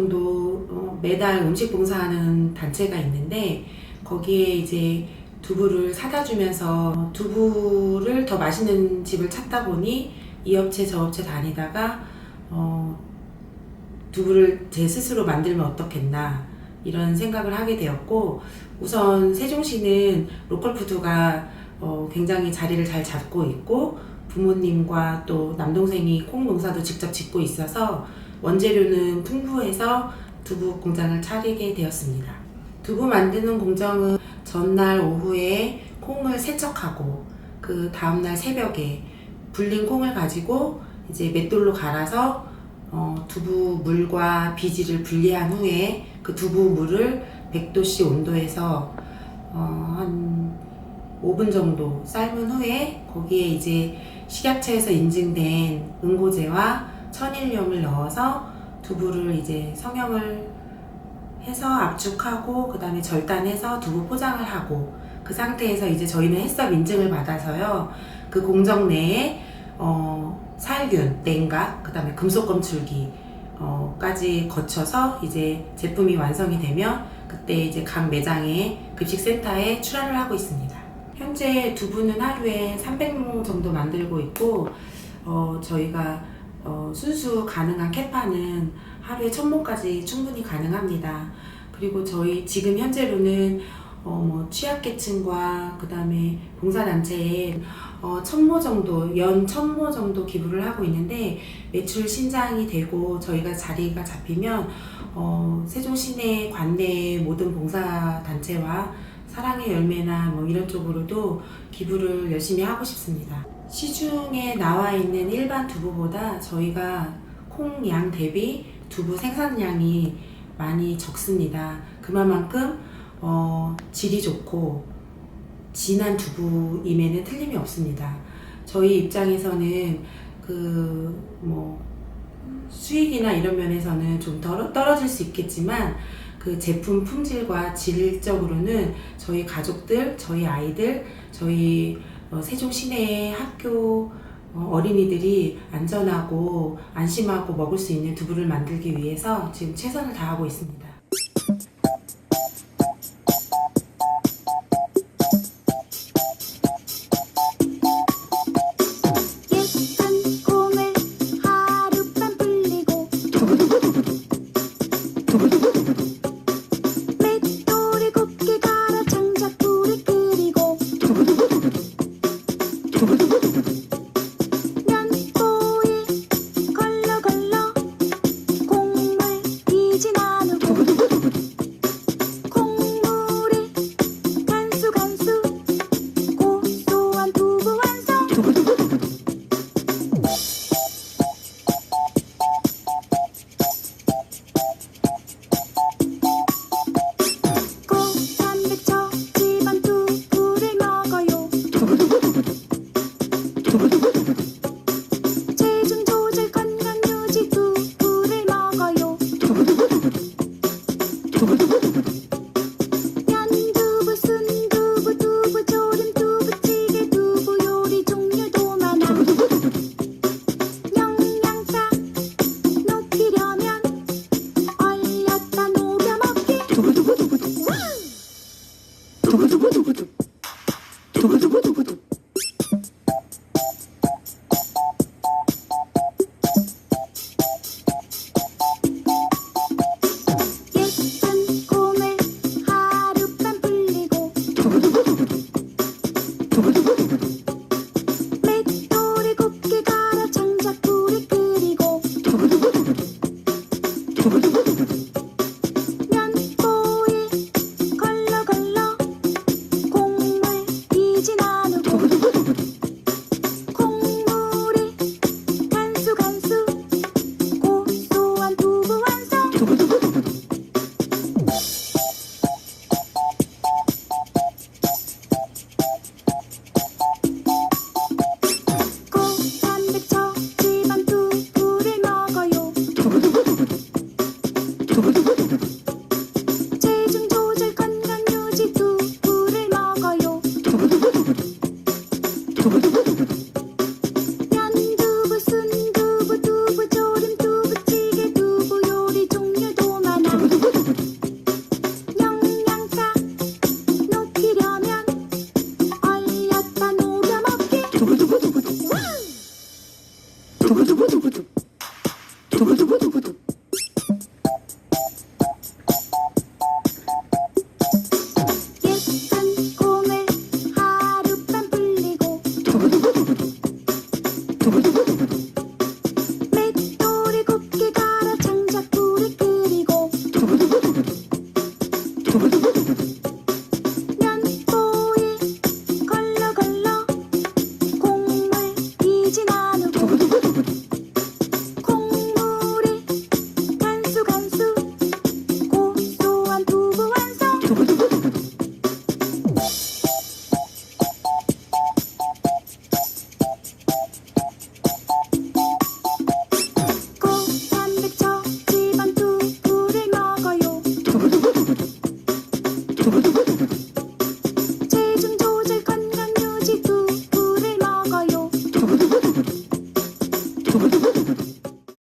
정도 어, 매달 음식 봉사하는 단체가 있는데 거기에 이제 두부를 사다 주면서 두부를 더 맛있는 집을 찾다 보니 이 업체 저 업체 다니다가 어, 두부를 제 스스로 만들면 어떻겠나 이런 생각을 하게 되었고 우선 세종시는 로컬 푸드가 어, 굉장히 자리를 잘 잡고 있고 부모님과 또 남동생이 콩 농사도 직접 짓고 있어서 원재료는 풍부해서 두부 공장을 차리게 되었습니다. 두부 만드는 공정은 전날 오후에 콩을 세척하고 그 다음날 새벽에 불린 콩을 가지고 이제 맷돌로 갈아서 어, 두부 물과 비지를 분리한 후에 그 두부 물을 100도씨 온도에서 어, 한 5분 정도 삶은 후에 거기에 이제 식약처에서 인증된 응고제와 천일염을 넣어서 두부를 이제 성형을 해서 압축하고 그 다음에 절단해서 두부 포장을 하고 그 상태에서 이제 저희는 햇섭 인증을 받아서요 그 공정 내에 어, 살균, 냉각, 그 다음에 금속 검출기 어, 까지 거쳐서 이제 제품이 완성이 되면 그때 이제 각 매장에 급식센터에 출하를 하고 있습니다. 현재 두부는 하루에 300모 정도 만들고 있고 어, 저희가 어, 순수 가능한 캐파는 하루에 1000모까지 충분히 가능합니다. 그리고 저희 지금 현재로는 어, 뭐 취약계층과 그 다음에 봉사단체에 어, 천모 정도, 연 천모 정도 기부를 하고 있는데 매출 신장이 되고 저희가 자리가 잡히면 어, 세종 시내 관내 모든 봉사단체와 사랑의 열매나 뭐 이런 쪽으로도 기부를 열심히 하고 싶습니다. 시중에 나와 있는 일반 두부보다 저희가 콩양 대비 두부 생산량이 많이 적습니다. 그만큼 어, 질이 좋고 진한 두부임에는 틀림이 없습니다. 저희 입장에서는 그 뭐 수익이나 이런 면에서는 좀 떨어, 떨어질 수 있겠지만 그 제품 품질과 질적으로는 저희 가족들, 저희 아이들, 저희 어, 세종 시내의 학교 어, 어린이들이 안전하고 안심하고 먹을 수 있는 두부를 만들기 위해서 지금 최선을 다하고 있습니다. 예쁜 구두구두구두. 예쁜 꿈을 하룻밤 불리고 두구두구두구두. 두구두구두.